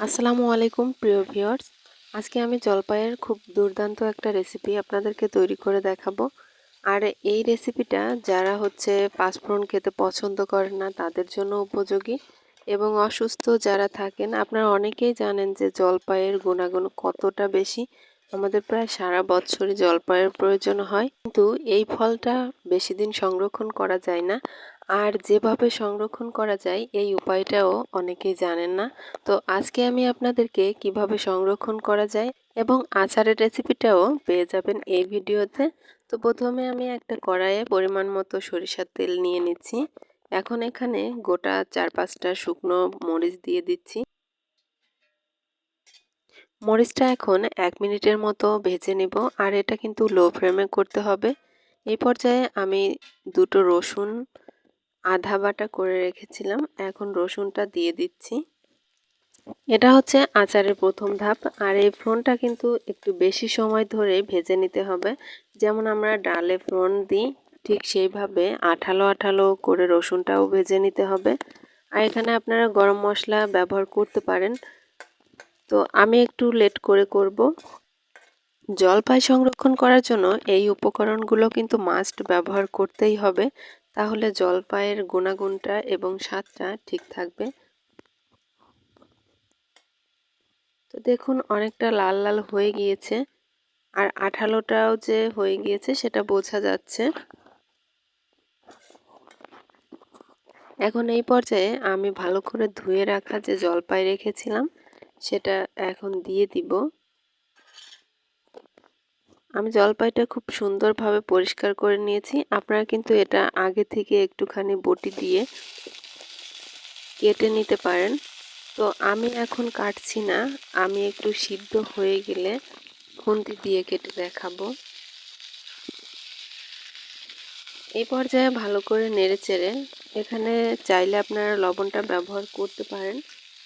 আসসালামু আলাইকুম, প্রিয় ভিউয়ার্স। আজকে আমি জলপাইয়ের খুব দুর্দান্ত একটা রেসিপি আপনাদেরকে তৈরি করে দেখাবো। আর এই রেসিপিটা যারা হচ্ছে পাঁচফোড়ন খেতে পছন্দ করেন না, তাদের জন্য উপযোগী। এবং অসুস্থ যারা থাকেন, আপনারা অনেকেই জানেন যে জলপাইয়ের গুণাগুণ কতটা বেশি। আমাদের প্রায় সারা বছরই জলপাইয়ের প্রয়োজন হয়। কিন্তু এই ফলটা বেশি দিন সংরক্ষণ করা যায় না। আর যেভাবে সংরক্ষণ করা যায়, এই উপায়টাও অনেকেই জানেন না। তো আজকে আমি আপনাদেরকে কীভাবে সংরক্ষণ করা যায় এবং আচারের রেসিপিটাও পেয়ে যাবেন এই ভিডিওতে। তো প্রথমে আমি একটা কড়াইয়ে পরিমাণ মতো সরিষার তেল নিয়ে নিচ্ছি। এখন এখানে গোটা চার পাঁচটা শুকনো মরিচ দিয়ে দিচ্ছি। মরিচটা এখন এক মিনিটের মতো ভেজে নেব আর এটা কিন্তু লো ফ্লেমে করতে হবে। এই পর্যায়ে আমি দুটো রসুন আধা বাটা করে রেখেছিলাম, এখন রসুনটা দিয়ে দিচ্ছি। এটা হচ্ছে আচারের প্রথম ধাপ, আর এই ফ্রনটা কিন্তু একটু বেশি সময় ধরে ভেজে নিতে হবে। যেমন আমরা ডালে ফ্রন দিই, ঠিক সেইভাবে আঠালো আঠালো করে রসুনটাও ভেজে নিতে হবে। আর এখানে আপনারা গরম মশলা ব্যবহার করতে পারেন। তো আমি একটু লেট করে করব। জলপাই সংরক্ষণ করার জন্য এই উপকরণগুলো কিন্তু মাস্ট ব্যবহার করতেই হবে। তাহলে জলপাইয়ের গুণাগুণটা এবং স্বাদটা ঠিক থাকবে। তো দেখুন, অনেকটা লাল লাল হয়ে গিয়েছে। আর আঠালোটাও যে হয়ে গিয়েছে, সেটা বোঝা যাচ্ছে। এখন এই পর্যায়ে আমি ভালো করে ধুয়ে রাখা যে জলপাই রেখেছিলাম, সেটা এখন দিয়ে দিব। আমি জলপাইটা খুব সুন্দরভাবে পরিষ্কার করে নিয়েছি। আপনারা কিন্তু এটা আগে থেকে একটুখানি বটি দিয়ে কেটে নিতে পারেন। তো আমি এখন কাটছি না, আমি একটু সিদ্ধ হয়ে গেলে খুন্তি দিয়ে কেটে দেখাবো। এই পর্যায়ে ভালো করে নেড়ে চেড়ে, এখানে চাইলে আপনারা লবণটা ব্যবহার করতে পারেন,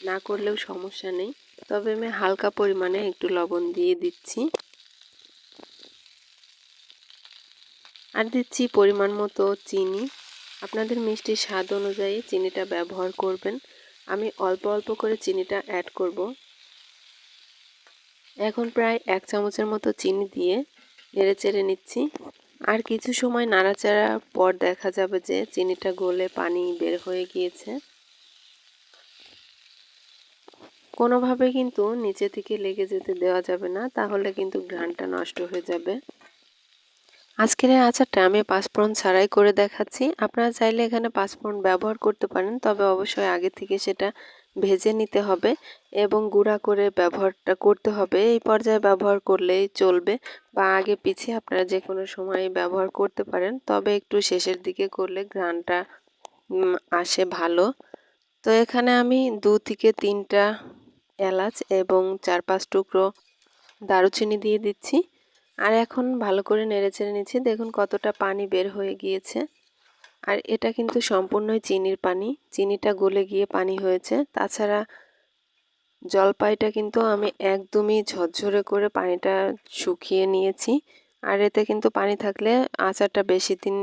না করলেও সমস্যা নেই। তবে আমি হালকা পরিমাণে একটু লবণ দিয়ে দিচ্ছি। আর দিচ্ছি পরিমাণ মতো চিনি। আপনাদের মিষ্টির স্বাদ অনুযায়ী চিনিটা ব্যবহার করবেন। আমি অল্প অল্প করে চিনিটা অ্যাড করব। এখন প্রায় এক চামচের মতো চিনি দিয়ে নেড়ে চেড়ে নিচ্ছি। আর কিছু সময় নাড়াচাড়ার পর দেখা যাবে যে চিনিটা গলে পানি বের হয়ে গিয়েছে। কোনোভাবে কিন্তু নিচে থেকে লেগে যেতে দেওয়া যাবে না, তাহলে কিন্তু ঘ্রানটা নষ্ট হয়ে যাবে। আজকের এই আচারটা আমি পাঁচফোড়ন ছাড়াই করে দেখাচ্ছি। আপনারা চাইলে এখানে পাঁচফোড়ন ব্যবহার করতে পারেন, তবে অবশ্যই আগে থেকে সেটা ভেজে নিতে হবে এবং গুঁড়া করে ব্যবহারটা করতে হবে। এই পর্যায়ে ব্যবহার করলেই চলবে বা আগে পিছিয়ে আপনারা যে কোনো সময় ব্যবহার করতে পারেন, তবে একটু শেষের দিকে করলে ঘ্রানটা আসে ভালো। তো এখানে আমি দু থেকে তিনটা এলাচ এবং চার পাঁচ টুকরো দারুচিনি দিয়ে দিচ্ছি। আর এখন ভালো করে নেড়ে চেড়ে নিচ্ছি। দেখুন কতটা পানি বের হয়ে গিয়েছে। আর এটা কিন্তু সম্পূর্ণই চিনির পানি। চিনিটা গলে গিয়ে পানি হয়েছে। তাছাড়া জলপাইটা কিন্তু আমি একদমই ঝরঝরে করে পানিটা শুকিয়ে নিয়েছি। আর এতে কিন্তু পানি থাকলে আচারটা বেশি দিন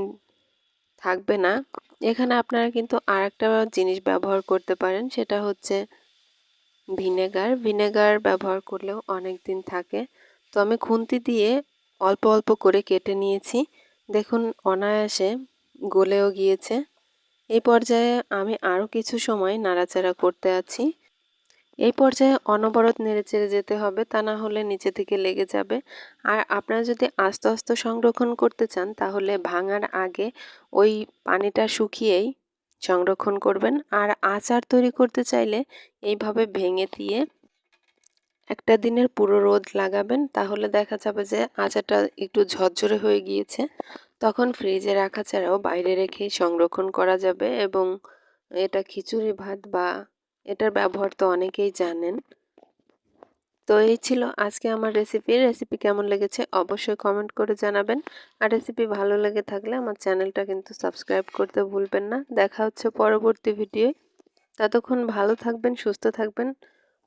থাকবে না। এখানে আপনারা কিন্তু আর একটা জিনিস ব্যবহার করতে পারেন, সেটা হচ্ছে ভিনেগার। ভিনেগার ব্যবহার করলেও অনেক দিন থাকে। তো আমি খুন্তি দিয়ে অল্প অল্প করে কেটে নিয়েছি। দেখুন, অনায়াসে গলেও গিয়েছে। এই পর্যায়ে আমি আরও কিছু সময় নাড়াচাড়া করতে আছি। এই পর্যায়ে অনবরত নেড়ে চেড়ে যেতে হবে, তা না হলে নিচে থেকে লেগে যাবে। আর আপনারা যদি আস্তে আস্তে সংরক্ষণ করতে চান, তাহলে ভাঙার আগে ওই পানিটা শুকিয়েই সংরক্ষণ করবেন। আর আচার তৈরি করতে চাইলে এইভাবে ভেঙে দিয়ে একটা দিনের পুরো রোদ লাগাবেন, তাহলে দেখা যাবে যে আচাটা একটু ঝরঝরে হয়ে গিয়েছে। তখন ফ্রিজে রাখা ছাড়াও বাইরে রেখে সংরক্ষণ করা যাবে এবং এটা খিচুড়ি ভাত বা এটার ব্যবহার তো অনেকেই জানেন। তো এই ছিল আজকে আমার রেসিপি রেসিপি কেমন লেগেছে অবশ্যই কমেন্ট করে জানাবেন। আর রেসিপি ভালো লেগে থাকলে আমার চ্যানেলটা কিন্তু সাবস্ক্রাইব করতে ভুলবেন না। দেখা হচ্ছে পরবর্তী ভিডিও ততক্ষণ ভালো থাকবেন, সুস্থ থাকবেন।